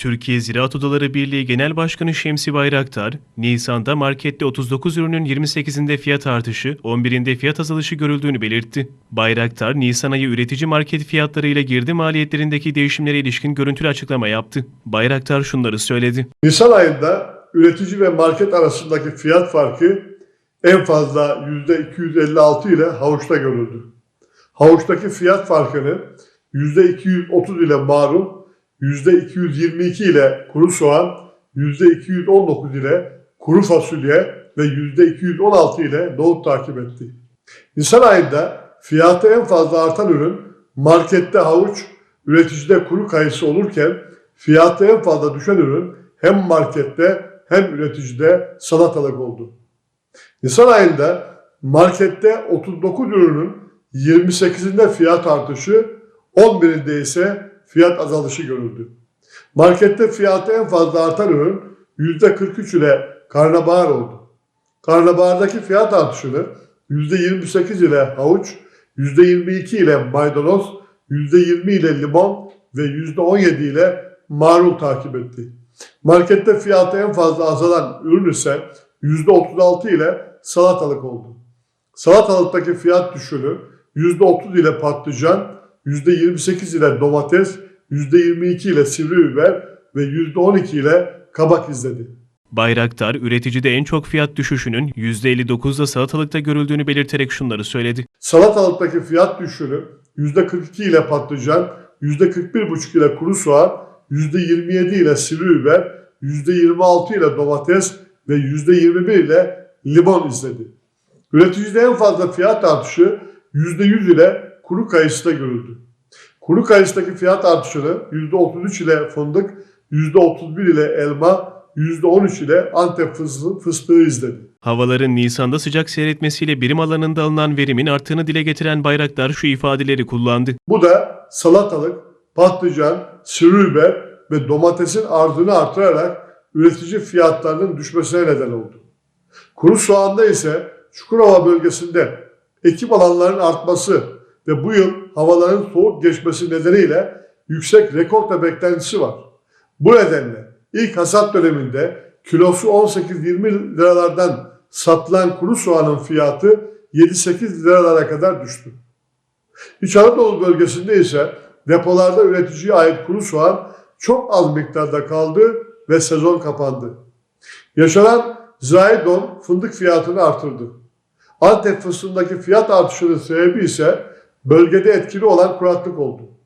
Türkiye Ziraat Odaları Birliği Genel Başkanı Şemsi Bayraktar, Nisan'da markette 39 ürünün 28'inde fiyat artışı, 11'inde fiyat azalışı görüldüğünü belirtti. Bayraktar, Nisan ayı üretici market fiyatları ile girdi maliyetlerindeki değişimlere ilişkin görüntülü açıklama yaptı. Bayraktar şunları söyledi. Nisan ayında üretici ve market arasındaki fiyat farkı en fazla %256 ile havuçta görüldü. Havuçtaki fiyat farkını %230 ile marul, %222 ile kuru soğan, %219 ile kuru fasulye ve %216 ile nohut takip etti. Nisan ayında fiyatı en fazla artan ürün markette havuç, üreticide kuru kayısı olurken fiyatı en fazla düşen ürün hem markette hem üreticide salatalık oldu. Nisan ayında markette 39 ürünün 28'inde fiyat artışı, 11'inde ise fiyat azalışı görüldü. Markette fiyatı en fazla artan ürün %43 ile karnabahar oldu. Karnabahardaki fiyat artışını %28 ile havuç, %22 ile maydanoz, %20 ile limon ve %17 ile marul takip etti. Markette fiyatı en fazla azalan ürün ise %36 ile salatalık oldu. Salatalıktaki fiyat düşüşünü %30 ile patlıcan, %28 ile domates, %22 ile sivri biber ve %12 ile kabak izledi. Bayraktar, üreticide en çok fiyat düşüşünün %59'da salatalıkta görüldüğünü belirterek şunları söyledi. Salatalıktaki fiyat düşüşünü %42 ile patlıcan, %41,5 ile kuru soğan, %27 ile sivri biber, %26 ile domates ve %21 ile limon izledi. Üreticide en fazla fiyat artışı %100 ile kuru kayısıda görüldü. Kuru kayısıdaki fiyat artışını %33 ile fındık, %31 ile elma, %13 ile Antep fıstığı, izledi. Havaların Nisan'da sıcak seyretmesiyle birim alanında alınan verimin arttığını dile getiren Bayraktar şu ifadeleri kullandı. Bu da salatalık, patlıcan, sivri biber ve domatesin arzını artırarak üretici fiyatlarının düşmesine neden oldu. Kuru soğanda ise Çukurova bölgesinde ekim alanlarının artması ve bu yıl havaların soğuk geçmesi nedeniyle yüksek rekorta beklentisi var. Bu nedenle ilk hasat döneminde kilosu 18-20 liralardan satılan kuru soğanın fiyatı 7-8 liralara kadar düştü. İç Anadolu bölgesinde ise depolarda üreticiye ait kuru soğan çok az miktarda kaldı ve sezon kapandı. Yaşanan zirai don fındık fiyatını artırdı. Antep fıstığındaki fiyat artışının sebebi ise bölgede etkili olan kuraklık oldu.